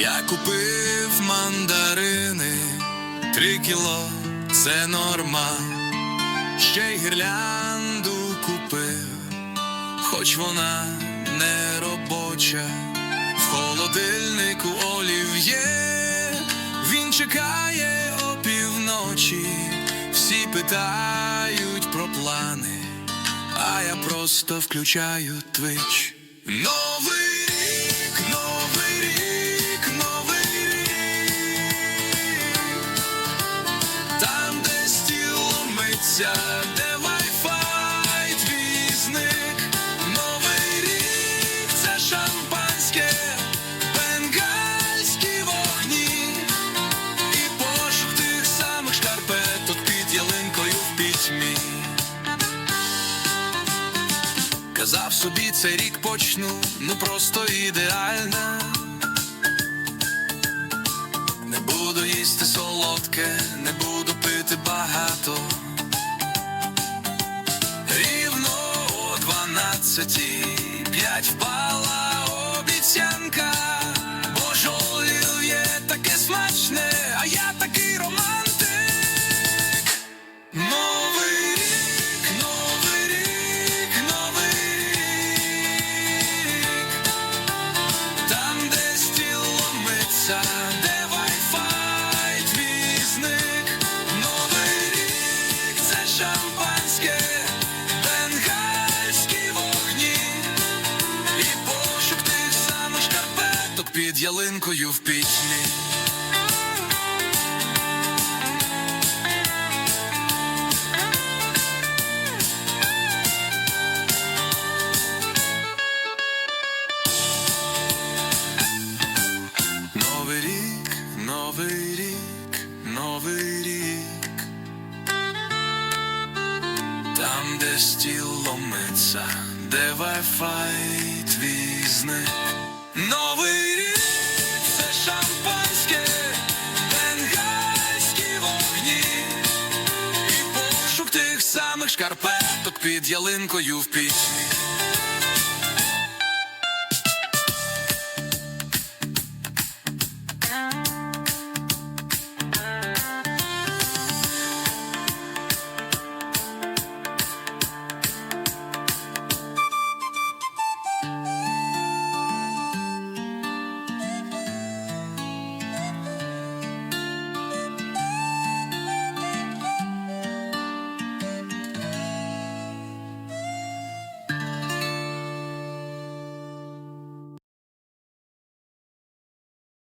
Я купив мандарини, три кіло це норма. Ще й гірлянду купив, хоч вона не робоча. В холодильнику олів'є, він чекає опівночі. Всі питають про плани, а я просто включаю твич. Новий Казав собі цей рік почну, ну просто ідеально. Не буду їсти солодке, не буду пити багато. Рівно о дванадцятій п'ять впала ялинкою в пітьмі. Новий рік, новий рік, новий рік. Там, де стіл ломиться, де вайфай твій зник. Новий рік самих шкарпеток під ялинкою в пісні.